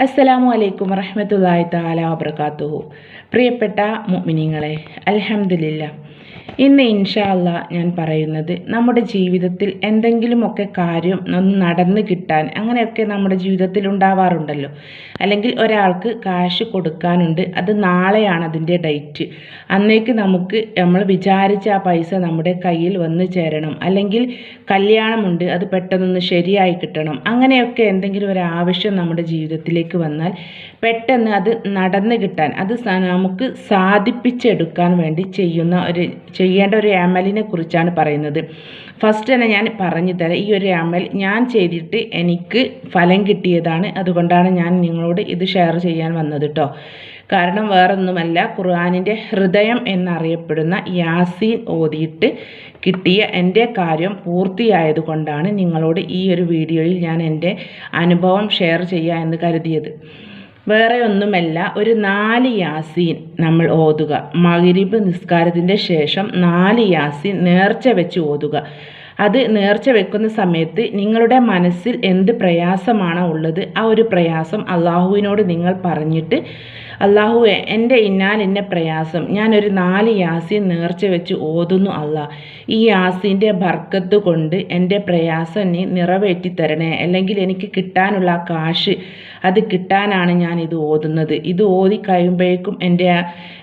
അസ്സലാമു അലൈക്കും വറഹമത്തല്ലാഹി താല വബർക്കാത്തുഹു പ്രിയപ്പെട്ട മുഅ്മിനീങ്ങളെ അൽഹംദുലില്ല ഇന്ന് ഇൻഷാല്ല ഞാൻ പറയുന്നത് നമ്മുടെ ജീവിതത്തിൽ എന്തെങ്കിലുമൊക്കെ കാര്യം ഒന്ന് നടന്ന് കിട്ടാൻ അങ്ങനെയൊക്കെ നമ്മുടെ ജീവിതത്തിൽ ഉണ്ടാവാറുണ്ടല്ലോ. അല്ലെങ്കിൽ ഒരാൾക്ക് കാശ് കൊടുക്കാനുണ്ട് അത് നാളെയാണ് അതിന്റെ ഡേറ്റ്. അന്നേക്ക് നമുക്ക് നമ്മൾ വിചാരിച്ച ആ പൈസ നമ്മുടെ കയ്യിൽ വന്ന് ചേരണം. അല്ലെങ്കിൽ കല്യാണമുണ്ട് അത് പെട്ടെന്നൊന്ന് ശരിയായി കിട്ടണം. അങ്ങനെയൊക്കെ എന്തെങ്കിലും ഒരു ആവശ്യം നമ്മുടെ ജീവിതത്തിലേക്ക് വന്നാൽ പെട്ടെന്ന് അത് നടന്ന് കിട്ടാൻ അത് നമുക്ക് സാധിപ്പിച്ചെടുക്കാൻ വേണ്ടി ചെയ്യുന്ന ഒരു ചെയ്യേണ്ട ഒരു അമലിനെ കുറിച്ചാണ് പറയുന്നത്. ഫസ്റ്റ് തന്നെ ഞാൻ പറഞ്ഞു തരാം ഈ ഒരു അമൽ ഞാൻ ചെയ്തിട്ട് എനിക്ക് ഫലം കിട്ടിയതാണ്. അതുകൊണ്ടാണ് ഞാൻ നിങ്ങളോട് ഇത് ഷെയർ ചെയ്യാൻ വന്നത് കേട്ടോ കാരണം വേറൊന്നുമല്ല ഖുർആാനിന്റെ ഹൃദയം എന്നറിയപ്പെടുന്ന യാസീൻ ഓതിയിട്ട് കിട്ടിയ എന്റെ കാര്യം പൂർത്തിയായതുകൊണ്ടാണ് നിങ്ങളോട് ഈ ഒരു വീഡിയോയിൽ ഞാൻ എന്റെ അനുഭവം ഷെയർ ചെയ്യുക എന്ന് കരുതിയത്. വേറെ ഒന്നുമല്ല ഒരു നാല് യാസീൻ നമ്മൾ ഓതുക. മഗ്രിബ് നിസ്കാരത്തിന്റെ ശേഷം നാല് യാസീൻ നേർച്ച വെച്ച് ഓതുക. അത് നേർച്ച വെക്കുന്ന സമയത്ത് നിങ്ങളുടെ മനസ്സിൽ എന്ത് പ്രയാസമാണോ ഉള്ളത് ആ ഒരു പ്രയാസം അള്ളാഹുവിനോട് നിങ്ങൾ പറഞ്ഞിട്ട് അള്ളാഹുവെ എന്റെ ഇന്നാൽ ഇന്ന പ്രയാസം. ഞാനൊരു നാല് യാസീൻ നേർച്ച വെച്ച് ഓതുന്നു അല്ല. ഈ യാസീന്റെ ബർക്കത്ത് കൊണ്ട് എന്റെ പ്രയാസം നീ നിറവേറ്റി തരണേ അല്ലെങ്കിൽ എനിക്ക് കിട്ടാനുള്ള കാശ് അത് കിട്ടാനാണ് ഞാൻ ഇത് ഓതുന്നത്. ഇത് ഓതി കഴിയുമ്പോഴേക്കും എന്റെ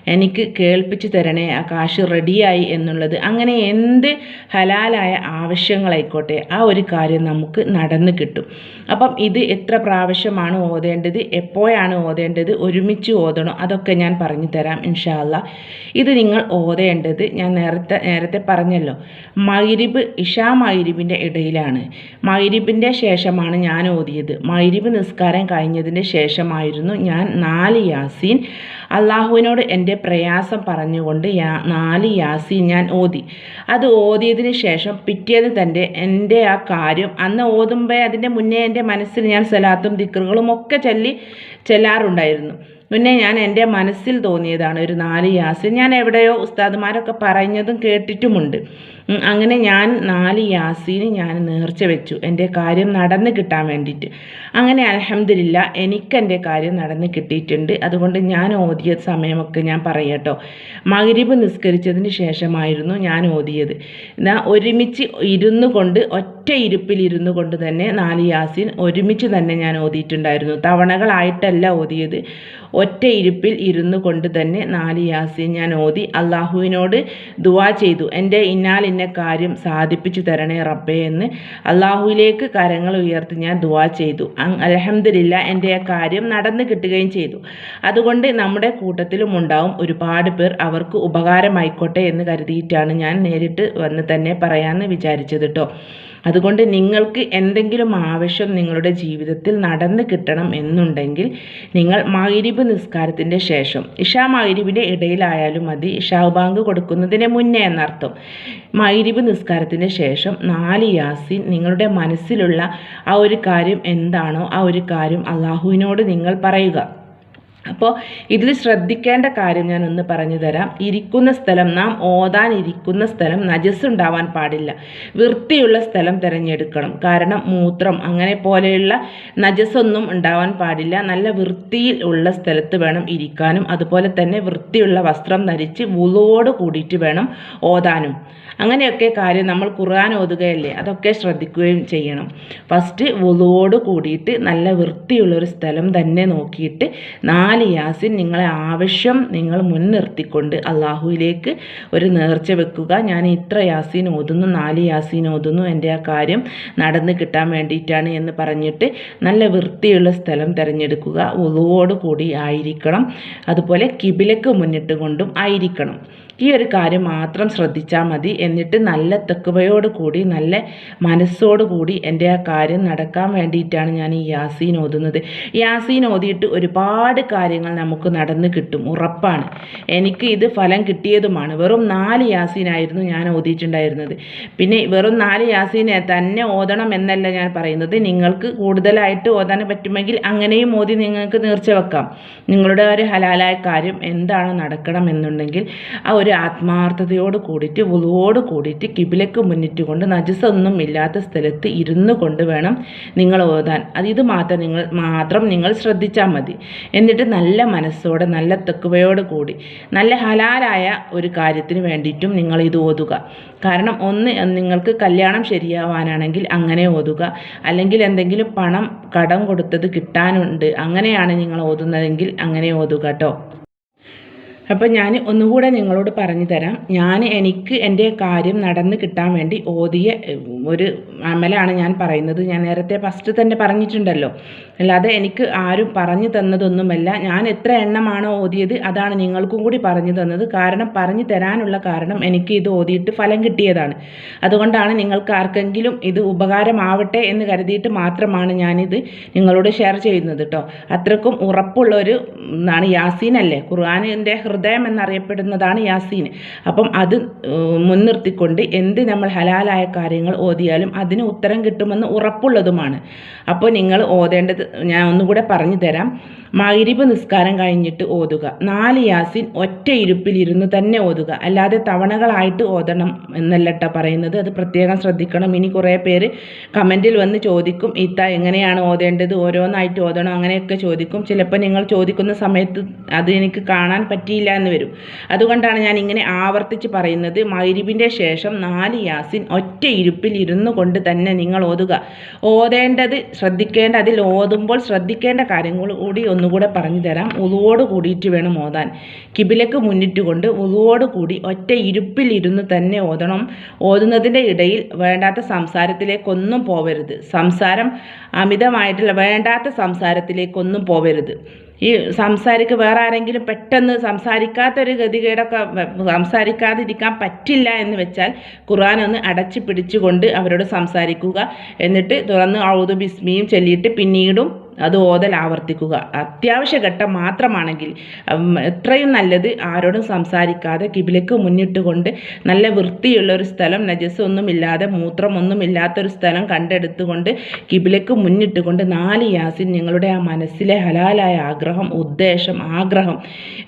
എനിക്ക് കേൾപ്പിച്ച് തരണേ ആ കാശ് റെഡിയായി എന്നുള്ളത്. അങ്ങനെ എന്ത് ഹലാലായ ആവശ്യങ്ങളായിക്കോട്ടെ ആ ഒരു കാര്യം നമുക്ക് നടന്നു കിട്ടും. അപ്പം ഇത് എത്ര പ്രാവശ്യമാണ് ഓതേണ്ടത്? എപ്പോഴാണ് ഓതേണ്ടത്? ഒരുമിച്ച് ഓതണം? അതൊക്കെ ഞാൻ പറഞ്ഞു തരാം ഇൻഷാല്ല ഇത് നിങ്ങൾ ഓതേണ്ടത് ഞാൻ നേരത്തെ നേരത്തെ പറഞ്ഞല്ലോ. മൈരിബ് ഇഷാ മൈരിബിന്റെ ഇടയിലാണ്. മൈരിബിന്റെ ശേഷമാണ് ഞാൻ ഓതിയത്. മൈരിബ് നിസ്കാരം കഴിഞ്ഞതിന്റെ ശേഷമായിരുന്നു ഞാൻ നാല് യാസീൻ. അള്ളാഹുവിനോട് എന്റെ പ്രയാസം പറഞ്ഞുകൊണ്ട് യാ നാല് യാസീൻ ഞാൻ ഓതി. അത് ഓതിയതിന് ശേഷം പിറ്റേന്ന് തന്റെ എന്റെ ആ കാര്യം അന്ന് ഓതുമ്പോൾ അതിന്റെ മുന്നേ എന്റെ മനസ്സിൽ ഞാൻ സലാത്തും ദിക്കറുകളും ഒക്കെ ചൊല്ലി ചെല്ലാറുണ്ടായിരുന്നു. പിന്നെ ഞാൻ എന്റെ മനസ്സിൽ തോന്നിയതാണ് ഒരു നാല് യാസ് ഞാൻ എവിടെയോ ഉസ്താദുമാരൊക്കെ പറഞ്ഞതും കേട്ടിട്ടുമുണ്ട്. അങ്ങനെ ഞാൻ നാല് യാസീന് ഞാൻ നേർച്ച വെച്ചു എന്റെ കാര്യം നടന്ന് കിട്ടാൻ വേണ്ടിയിട്ട്. അങ്ങനെ അലഹമില്ല എനിക്കെന്റെ കാര്യം നടന്ന് കിട്ടിയിട്ടുണ്ട്. അതുകൊണ്ട് ഞാൻ ഓതിയ സമയമൊക്കെ ഞാൻ പറയട്ടോ മഗ്രിബ് നിസ്കരിച്ചതിന് ശേഷമായിരുന്നു ഞാൻ ഓതിയത്. ഞാൻ ഒരുമിച്ച് ഇരുന്നു കൊണ്ട് ഒറ്റ ഇരുപ്പിൽ ഇരുന്നു കൊണ്ട് തന്നെ നാല് യാസീൻ ഒരുമിച്ച് തന്നെ ഞാൻ ഓതിയിട്ടുണ്ടായിരുന്നു. തവണകളായിട്ടല്ല ഓതിയത്. ഒറ്റ ഇരുപ്പിൽ ഇരുന്നു കൊണ്ട് തന്നെ നാല് യാസീൻ ഞാൻ ഓതി. അള്ളാഹുവിനോട് ദുവാ ചെയ്തു. എന്റെ ഇന്നാൽ ഇന്ന കാര്യം സാധിപ്പിച്ചു തരണേ റബ്ബേ എന്ന് അള്ളാഹുവിലേക്ക് കരങ്ങൾ ഉയർത്തി ഞാൻ ദുവാ ചെയ്തു. അലഹമില്ല എന്റെ ആ കാര്യം നടന്നു കിട്ടുകയും ചെയ്തു. അതുകൊണ്ട് നമ്മുടെ കൂട്ടത്തിലും ഉണ്ടാവും ഒരുപാട് പേർ അവർക്ക് ഉപകാരമായിക്കോട്ടെ എന്ന് കരുതിയിട്ടാണ് ഞാൻ നേരിട്ട് വന്ന് തന്നെ പറയാമെന്ന് വിചാരിച്ചത് കേട്ടോ അതുകൊണ്ട് നിങ്ങൾക്ക് എന്തെങ്കിലും ആവശ്യം നിങ്ങളുടെ ജീവിതത്തിൽ നടന്നു കിട്ടണം എന്നുണ്ടെങ്കിൽ നിങ്ങൾ മൈരിബ് നിസ്കാരത്തിന്റെ ശേഷം. ഇഷാ മൈരിബിന്റെ ഇടയിലായാലും മതി. ഇഷാ ബാങ്ക് കൊടുക്കുന്നതിന് മുന്നേ എന്നർത്ഥം. മൈരിബ് നിസ്കാരത്തിന് ശേഷം നാല് യാസിൻ നിങ്ങളുടെ മനസ്സിലുള്ള ആ ഒരു കാര്യം എന്താണോ ആ ഒരു കാര്യം അള്ളാഹുവിനോട് നിങ്ങൾ പറയുക. അപ്പോൾ ഇതിൽ ശ്രദ്ധിക്കേണ്ട കാര്യം ഞാൻ ഒന്ന് പറഞ്ഞു തരാം. ഇരിക്കുന്ന സ്ഥലം നാം ഓതാൻ ഇരിക്കുന്ന സ്ഥലം നജസ് ഉണ്ടാവാൻ പാടില്ല. വൃത്തിയുള്ള സ്ഥലം തിരഞ്ഞെടുക്കണം. കാരണം മൂത്രം അങ്ങനെ പോലെയുള്ള നജസൊന്നും ഉണ്ടാവാൻ പാടില്ല. നല്ല വൃത്തിയിൽ ഉള്ള സ്ഥലത്ത് വേണം ഇരിക്കാനും. അതുപോലെ തന്നെ വൃത്തിയുള്ള വസ്ത്രം ധരിച്ച് വുളുവോട് കൂടിയിട്ട് വേണം ഓതാനും. അങ്ങനെയൊക്കെ കാര്യം നമ്മൾ ഖുർആൻ ഓതുകയല്ലേ? അതൊക്കെ ശ്രദ്ധിക്കുകയും ചെയ്യണം. ഫസ്റ്റ് വുളുവോട് കൂടിയിട്ട് നല്ല വൃത്തിയുള്ളൊരു സ്ഥലം തന്നെ നോക്കിയിട്ട് നാല് യാസിൻ നിങ്ങളെ ആവശ്യം നിങ്ങൾ മുൻനിർത്തിക്കൊണ്ട് അള്ളാഹുവിലേക്ക് ഒരു നേർച്ച വെക്കുക. ഞാൻ ഇത്ര യാസീൻ ഓതുന്നു നാല് യാസീൻ ഓതുന്നു എന്റെ ആ കാര്യം നടന്ന് കിട്ടാൻ വേണ്ടിയിട്ടാണ് എന്ന് പറഞ്ഞിട്ട് നല്ല വൃത്തിയുള്ള സ്ഥലം തിരഞ്ഞെടുക്കുക. ഉളുവോട് കൂടി ആയിരിക്കണം. അതുപോലെ കിബിലക്ക് മുന്നിട്ട് കൊണ്ടും ആയിരിക്കണം. ഈ ഒരു കാര്യം മാത്രം ശ്രദ്ധിച്ചാൽ മതി. എന്നിട്ട് നല്ല തെക്കുവയോട് കൂടി നല്ല മനസ്സോട് കൂടി എന്റെ ആ കാര്യം നടക്കാൻ വേണ്ടിയിട്ടാണ് ഞാൻ ഈ യാസീൻ ഓതുന്നത്. യാസീൻ ഓതിയിട്ട് ഒരുപാട് കാര്യങ്ങൾ നമുക്ക് നടന്ന് കിട്ടും. ഉറപ്പാണ്. എനിക്ക് ഇത് ഫലം കിട്ടിയതുമാണ്. വെറും നാല് യാസീനായിരുന്നു ഞാൻ ഓതിയിട്ടുണ്ടായിരുന്നത്. പിന്നെ വെറും നാല് യാസീനെ തന്നെ ഓതണം എന്നല്ല ഞാൻ പറയുന്നത്. നിങ്ങൾക്ക് കൂടുതലായിട്ട് ഓതാൻ പറ്റുമെങ്കിൽ അങ്ങനെയും ഓതി നിങ്ങൾക്ക് നേർച്ച വെക്കാം. നിങ്ങളുടെ ഒരു ഹലാലായ കാര്യം എന്താണോ നടക്കണം എന്നുണ്ടെങ്കിൽ ആ ഒരു ഒരു ആത്മാർത്ഥതയോട് കൂടിയിട്ട് വുളുവോട് കൂടിയിട്ട് കിബിലക്ക് മുന്നിട്ട് കൊണ്ട് നജസൊന്നും ഇല്ലാത്ത സ്ഥലത്ത് ഇരുന്നു കൊണ്ട് വേണം നിങ്ങൾ ഓതാൻ. അത് ഇത് മാത്രം നിങ്ങൾ മാത്രം നിങ്ങൾ ശ്രദ്ധിച്ചാൽ മതി. എന്നിട്ട് നല്ല മനസ്സോടെ നല്ല തെക്കുവയോട് കൂടി നല്ല ഹലാലായ ഒരു കാര്യത്തിന് വേണ്ടിയിട്ടും നിങ്ങൾ ഇത് ഓതുക. കാരണം ഒന്ന് നിങ്ങൾക്ക് കല്യാണം ശരിയാവാനാണെങ്കിൽ അങ്ങനെ ഓതുക. അല്ലെങ്കിൽ എന്തെങ്കിലും പണം കടം കൊടുത്തത് കിട്ടാനുണ്ട് അങ്ങനെയാണ് നിങ്ങൾ ഓതുന്നതെങ്കിൽ അങ്ങനെ ഓതുക കേട്ടോ അപ്പോൾ ഞാൻ ഒന്നുകൂടെ നിങ്ങളോട് പറഞ്ഞു തരാം ഞാൻ എനിക്ക് എന്റെ കാര്യം നടന്ന് കിട്ടാൻ വേണ്ടി ഓതിയ ഒരു അമലാണ് ഞാൻ പറയുന്നത്. ഞാൻ നേരത്തെ ഫസ്റ്റ് തന്നെ പറഞ്ഞിട്ടുണ്ടല്ലോ. അല്ലാതെ എനിക്ക് ആരും പറഞ്ഞു തന്നതൊന്നുമല്ല. ഞാൻ എത്ര എണ്ണമാണോ ഓതിയത് അതാണ് നിങ്ങൾക്കും കൂടി പറഞ്ഞു തന്നത്. കാരണം പറഞ്ഞു തരാനുള്ള കാരണം എനിക്ക് ഇത് ഓതിയിട്ട് ഫലം കിട്ടിയതാണ്. അതുകൊണ്ടാണ് നിങ്ങൾക്ക് ആർക്കെങ്കിലും ഇത് ഉപകാരമാവട്ടെ എന്ന് കരുതിയിട്ട് മാത്രമാണ് ഞാനിത് നിങ്ങളോട് ഷെയർ ചെയ്യുന്നത് കേട്ടോ അത്രക്കും ഉറപ്പുള്ള ഒരു എന്താണ് യാസീൻ അല്ലേ? ഖുർആാനിന്റെ ഹൃദയം എന്നറിയപ്പെടുന്നതാണ് യാസീൻ. അപ്പം അത് മുൻനിർത്തിക്കൊണ്ട് എന്ത് നമ്മൾ ഹലാലായ കാര്യങ്ങൾ ഓതിയാലും അതിന് ഉത്തരം കിട്ടുമെന്ന് ഉറപ്പുള്ളതുമാണ്. അപ്പോൾ നിങ്ങൾ ഓതേണ്ടത് ഞാൻ ഒന്നുകൂടെ പറഞ്ഞു തരാം. മഗ്രിബ് നിസ്കാരം കഴിഞ്ഞിട്ട് ഓതുക. നാല് യാസിൻ ഒറ്റ ഇരുപ്പിൽ ഇരുന്ന് തന്നെ ഓതുക. അല്ലാതെ തവണകളായിട്ട് ഓതണം എന്നല്ലട്ട പറയുന്നത്. അത് പ്രത്യേകം ശ്രദ്ധിക്കണം. ഇനി കുറേ പേര് കമന്റിൽ വന്ന് ചോദിക്കും ഇത്ത എങ്ങനെയാണ് ഓതേണ്ടത്? ഓരോന്നായിട്ട് ഓതണം? അങ്ങനെയൊക്കെ ചോദിക്കും. ചിലപ്പോൾ നിങ്ങൾ ചോദിക്കുന്ന സമയത്ത് അത് എനിക്ക് കാണാൻ പറ്റിയില്ല എന്ന് വരും. അതുകൊണ്ടാണ് ഞാൻ ഇങ്ങനെ ആവർത്തിച്ച് പറയുന്നത്. മഗ്രിബിന്റെ ശേഷം നാല് യാസിൻ ഒറ്റ ഇരുപ്പിൽ ഇരുന്നു കൊണ്ട് തന്നെ നിങ്ങൾ ഓതുക. ഓതേണ്ടത് ശ്രദ്ധിക്കേണ്ട അതിൽ ഓതുമ്പോൾ ശ്രദ്ധിക്കേണ്ട കാര്യങ്ങൾ കൂടി ഒന്നുകൂടെ പറഞ്ഞു തരാം. ഉതുവോട് കൂടിയിട്ട് വേണം ഓതാൻ. കിബിലക്ക് മുന്നിട്ട് കൊണ്ട് ഉളുവോട് കൂടി ഒറ്റ ഇരുപ്പിലിരുന്ന് തന്നെ ഓതണം. ഓതുന്നതിന്റെ ഇടയിൽ വേണ്ടാത്ത സംസാരത്തിലേക്കൊന്നും പോവരുത്. സംസാരം അമിതമായിട്ടുള്ള വേണ്ടാത്ത സംസാരത്തിലേക്കൊന്നും പോവരുത്. ഈ സംസാരിക്ക് വേറെ ആരെങ്കിലും പെട്ടെന്ന് സംസാരിക്കാത്തൊരു ഗതികേടൊക്കെ സംസാരിക്കാതിരിക്കാൻ പറ്റില്ല എന്ന് വെച്ചാൽ ഖുർആൻ ഒന്ന് അടച്ചു പിടിച്ചുകൊണ്ട് അവരോട് സംസാരിക്കുക. എന്നിട്ട് തുറന്ന് ഔദു ബിസ്മിയും ചൊല്ലിയിട്ട് പിന്നീടും അത് ഓതൽ ആവർത്തിക്കുക. അത്യാവശ്യ ഘട്ടം മാത്രമാണെങ്കിൽ എത്രയും നല്ലത് ആരോടും സംസാരിക്കാതെ കിബിലേക്ക് മുന്നിട്ട് കൊണ്ട് നല്ല വൃത്തിയുള്ള ഒരു സ്ഥലം നജസ് ഒന്നുമില്ലാതെ മൂത്രമൊന്നുമില്ലാത്തൊരു സ്ഥലം കണ്ടെടുത്തുകൊണ്ട് കിബിലേക്ക് മുന്നിട്ട് കൊണ്ട് നാല് യാസിൻ നിങ്ങളുടെ ആ മനസ്സിലെ ഹലാലായ ആഗ്രഹം ഉദ്ദേശം ആഗ്രഹം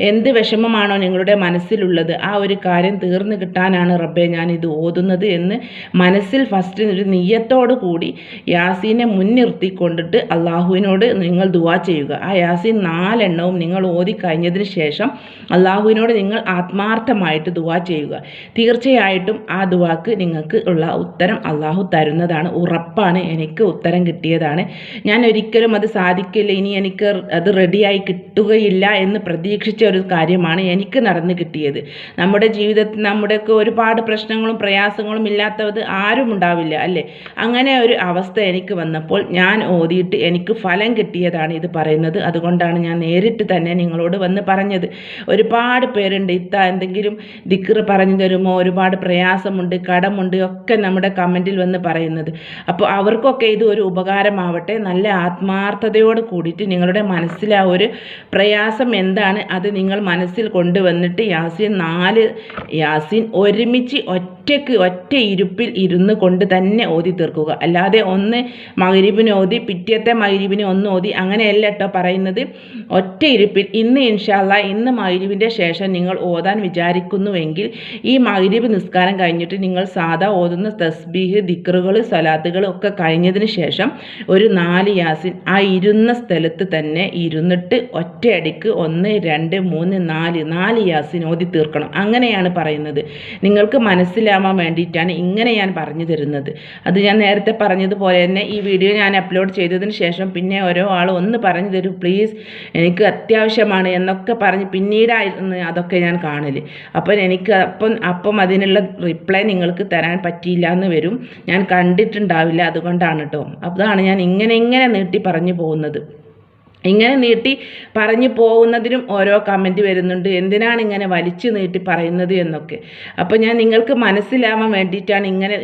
എന്ത് വിഷമമാണോ നിങ്ങളുടെ മനസ്സിലുള്ളത് ആ ഒരു കാര്യം തീർന്നു കിട്ടാനാണ് റബ്ബെ ഞാൻ ഇത് ഓതുന്നത് എന്ന് മനസ്സിൽ ഫസ്റ്റ് ഒരു നീയത്തോടു കൂടി യാസീനെ മുൻനിർത്തിക്കൊണ്ടിട്ട് അള്ളാഹുവിനോട് അള്ളാഹുവിനോട് നിങ്ങൾ ദുവാ ചെയ്യുക. ആ യാസിൻ നാലെണ്ണവും നിങ്ങൾ ഓതി കഴിഞ്ഞതിന് ശേഷം അള്ളാഹുവിനോട് നിങ്ങൾ ആത്മാർത്ഥമായിട്ട് ദുവാ ചെയ്യുക. തീർച്ചയായിട്ടും ആ ദുവാക്ക് നിങ്ങൾക്ക് ഉള്ള ഉത്തരം അള്ളാഹു തരുന്നതാണ്. ഉറപ്പാണ് എനിക്ക് ഉത്തരം കിട്ടിയതാണ്. ഞാൻ ഒരിക്കലും അത് സാധിക്കില്ല. ഇനി എനിക്ക് അത് റെഡിയായി കിട്ടുകയില്ല എന്ന് പ്രതീക്ഷിച്ച ഒരു കാര്യമാണ് എനിക്ക് നടന്നു കിട്ടിയത്. നമ്മുടെ ജീവിതത്തിൽ നമ്മുടെയൊക്കെ ഒരുപാട് പ്രശ്നങ്ങളും പ്രയാസങ്ങളും ഇല്ലാത്തത് ആരും ഉണ്ടാവില്ല അല്ലേ? അങ്ങനെ ഒരു അവസ്ഥ എനിക്ക് വന്നപ്പോൾ ഞാൻ ഓതിയിട്ട് എനിക്ക് ഫലം ഫലം കിട്ടിയതാണ് ഇത് പറയുന്നത്. അതുകൊണ്ടാണ് ഞാൻ നേരിട്ട് തന്നെ നിങ്ങളോട് വന്ന് പറഞ്ഞത്. ഒരുപാട് പേരുണ്ട്. ഇത്ത എന്തെങ്കിലും ദിക്കറ് പറഞ്ഞു തരുമോ? ഒരുപാട് പ്രയാസമുണ്ട് കടമുണ്ട് ഒക്കെ നമ്മുടെ കമന്റിൽ വന്ന് പറയുന്നത്. അപ്പോൾ അവർക്കൊക്കെ ഇത് ഒരു ഉപകാരമാവട്ടെ. നല്ല ആത്മാർത്ഥതയോട് കൂടിയിട്ട് നിങ്ങളുടെ മനസ്സിൽ ആ ഒരു പ്രയാസം എന്താണ്? അത് നിങ്ങൾ മനസ്സിൽ കൊണ്ടുവന്നിട്ട് യാസീൻ നാല് യാസീൻ ഒരുമിച്ച് ഒറ്റയ്ക്ക് ഒറ്റ ഇരുപ്പിൽ ഇരുന്ന് കൊണ്ട് തന്നെ ഓതി തീർക്കുക. അല്ലാതെ ഒന്ന് മകരിബിന് ഓതി പിറ്റത്തെ മകരിബിന് ഒന്ന് ഓതി അങ്ങനെയല്ല കേട്ടോ പറയുന്നത്. ഒറ്റ ഇരുപ്പിൽ ഇന്ന് ഇൻഷാല്ല ഇന്ന് മൈരിവിന്റെ ശേഷം നിങ്ങൾ ഓതാൻ വിചാരിക്കുന്നുവെങ്കിൽ ഈ മൈരിവ് നിസ്കാരം കഴിഞ്ഞിട്ട് നിങ്ങൾ സാധാ ഓതുന്ന തസ്ബീഹ് ദിക്റുകൾ സലാത്തുകൾ ഒക്കെ കഴിഞ്ഞതിന് ശേഷം ഒരു നാല് യാസിൻ ആ ഇരുന്ന സ്ഥലത്ത് തന്നെ ഇരുന്നിട്ട് ഒറ്റയടിക്ക് ഒന്ന് രണ്ട് മൂന്ന് നാല് നാല് യാസിൻ ഓതി തീർക്കണം. അങ്ങനെയാണ് പറയുന്നത്. നിങ്ങൾക്ക് മനസ്സിലാവാൻ വേണ്ടിയിട്ടാണ് ഇങ്ങനെ ഞാൻ പറഞ്ഞു തരുന്നത്. അത് ഞാൻ നേരത്തെ പറഞ്ഞതുപോലെ തന്നെ ഈ വീഡിയോ ഞാൻ അപ്ലോഡ് ചെയ്തതിന് ശേഷം പിന്നെ ഓരോ ആൾ ഒന്ന് പറഞ്ഞു തരൂ പ്ലീസ് എനിക്ക് അത്യാവശ്യമാണ് എന്നൊക്കെ പറഞ്ഞ് പിന്നീടായിരുന്നു അതൊക്കെ ഞാൻ കാണൽ അപ്പം എനിക്ക് അപ്പം അപ്പം അതിനുള്ള റിപ്ലൈ നിങ്ങൾക്ക് തരാൻ പറ്റിയില്ല എന്ന് വരും. ഞാൻ കണ്ടിട്ടുണ്ടാവില്ല അതുകൊണ്ടാണ് കേട്ടോ അതാണ് ഞാൻ ഇങ്ങനെ ഇങ്ങനെ നീട്ടി പറഞ്ഞു പോകുന്നത്. ഇങ്ങനെ നീട്ടി പറഞ്ഞു പോകുന്നതിനും ഓരോ കമന്റ് വരുന്നുണ്ട്. എന്തിനാണ് ഇങ്ങനെ വലിച്ചു നീട്ടി പറയുന്നത് എന്നൊക്കെ. അപ്പോൾ ഞാൻ നിങ്ങൾക്ക് മനസ്സിലാവാൻ വേണ്ടിയിട്ടാണ് ഇങ്ങനെ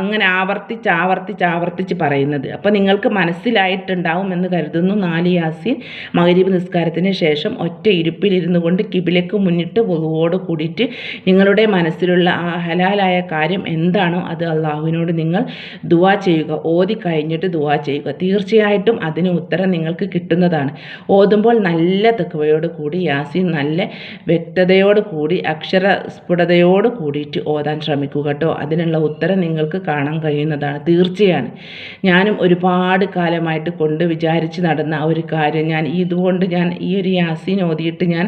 അങ്ങനെ ആവർത്തിച്ച് ആവർത്തിച്ച് ആവർത്തിച്ച് പറയുന്നത്. അപ്പോൾ നിങ്ങൾക്ക് മനസ്സിലായിട്ടുണ്ടാവും എന്ന് കരുതുന്നു നാല് യാസീൻ. മകരീബ് നിസ്കാരത്തിന് ശേഷം ഒറ്റ ഇരുപ്പിലിരുന്നു കൊണ്ട് കിബിലേക്ക് മുന്നിട്ട് പൊതുവോട് കൂടിയിട്ട് നിങ്ങളുടെ മനസ്സിലുള്ള ആ ഹലാലായ കാര്യം എന്താണോ അത് അള്ളാഹുവിനോട് നിങ്ങൾ ദുവാ ചെയ്യുക. ഓതി കഴിഞ്ഞിട്ട് ദുവാ ചെയ്യുക. തീർച്ചയായിട്ടും അതിന് ഉത്തരം നിങ്ങൾക്ക് കിട്ടുന്നതാണ്. ഓതുമ്പോൾ നല്ല തെക്കുവയോട് കൂടി യാസീൻ നല്ല വ്യക്തതയോട് കൂടി അക്ഷര സ്ഫുടതയോട് കൂടിയിട്ട് ഓതാൻ ശ്രമിക്കുക കേട്ടോ. അതിനുള്ള ഉത്തരം നിങ്ങൾക്ക് കാണാൻ കഴിയുന്നതാണ്. തീർച്ചയാണ്. ഞാനും ഒരുപാട് കാലമായിട്ട് കൊണ്ട് വിചാരിച്ച് നടന്ന ഒരു കാര്യം. ഞാൻ ഇതുകൊണ്ട് ഞാൻ ഈ ഒരു യാസീൻ ഓതിയിട്ട് ഞാൻ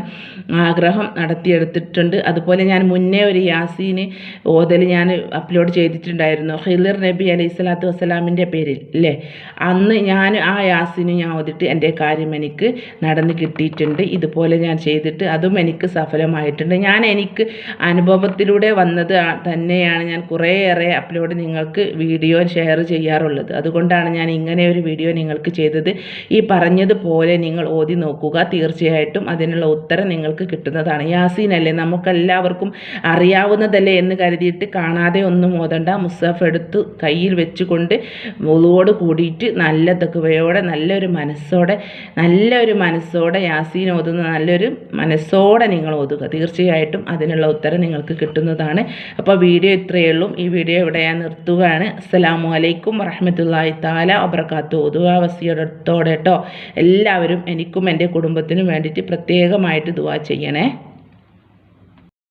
ആഗ്രഹം നടത്തിയെടുത്തിട്ടുണ്ട്. അതുപോലെ ഞാൻ മുന്നേ ഒരു യാസീന് ഓതൽ ഞാൻ അപ്ലോഡ് ചെയ്തിട്ടുണ്ടായിരുന്നു. ഹിലിർ നബി അലൈഹി സ്വലാത്തു വസ്സലാമിന്റെ പേരിൽ അല്ലേ? അന്ന് ഞാൻ ആ യാസീന് ഞാൻ ഓതിട്ട് എന്റെ കാര്യം എനിക്ക് നടന്ന് കിട്ടിയിട്ടുണ്ട്. ഇതുപോലെ ഞാൻ ചെയ്തിട്ട് അതും എനിക്ക് സഫലമായിട്ടുണ്ട്. ഞാൻ എനിക്ക് അനുഭവത്തിലൂടെ വന്നത് തന്നെയാണ് ഞാൻ കുറേയേറെ അപ്ലോഡ് നിങ്ങൾക്ക് വീഡിയോ ഷെയർ ചെയ്യാറുള്ളത്. അതുകൊണ്ടാണ് ഞാൻ ഇങ്ങനെ ഒരു വീഡിയോ നിങ്ങൾക്ക് ചെയ്തത്. ഈ പറഞ്ഞതുപോലെ നിങ്ങൾ ഓതി നോക്കുക. തീർച്ചയായിട്ടും അതിനുള്ള ഉത്തരം നിങ്ങൾക്ക് കിട്ടുന്നതാണ്. യാസീൻ അല്ലേ നമുക്കെല്ലാവർക്കും അറിയാവുന്നതല്ലേ എന്ന് കരുതിയിട്ട് കാണാതെ ഒന്നും ഓതണ്ട. മുസഫ് എടുത്ത് കയ്യിൽ വെച്ചുകൊണ്ട് മുളുവോട് കൂടിയിട്ട് നല്ല തെക്കുവയോടെ നല്ലൊരു മനസ്സോടെ നല്ലൊരു മനസ്സോടെ യാസീൻ ഓതുന്ന നല്ലൊരു മനസ്സോടെ നിങ്ങൾ ഓതുക. തീർച്ചയായിട്ടും അതിനുള്ള ഉത്തരം നിങ്ങൾക്ക് കിട്ടുന്നതാണ്. അപ്പോൾ വീഡിയോ ഇത്രയേ ഉള്ളൂ. ഈ വീഡിയോ ഇവിടെ ഞാൻ നിർത്തുകയാണ്. അസ്സലാമു അലൈക്കും വറഹമത്തല്ലാഹി താല വബർക്കാത്തു ഓതുക വസിയോടത്തോടെ കേട്ടോ എല്ലാവരും എനിക്കും എന്റെ കുടുംബത്തിനും വേണ്ടിയിട്ട് പ്രത്യേകമായിട്ട് ദുവാ ചെയ്യണേ.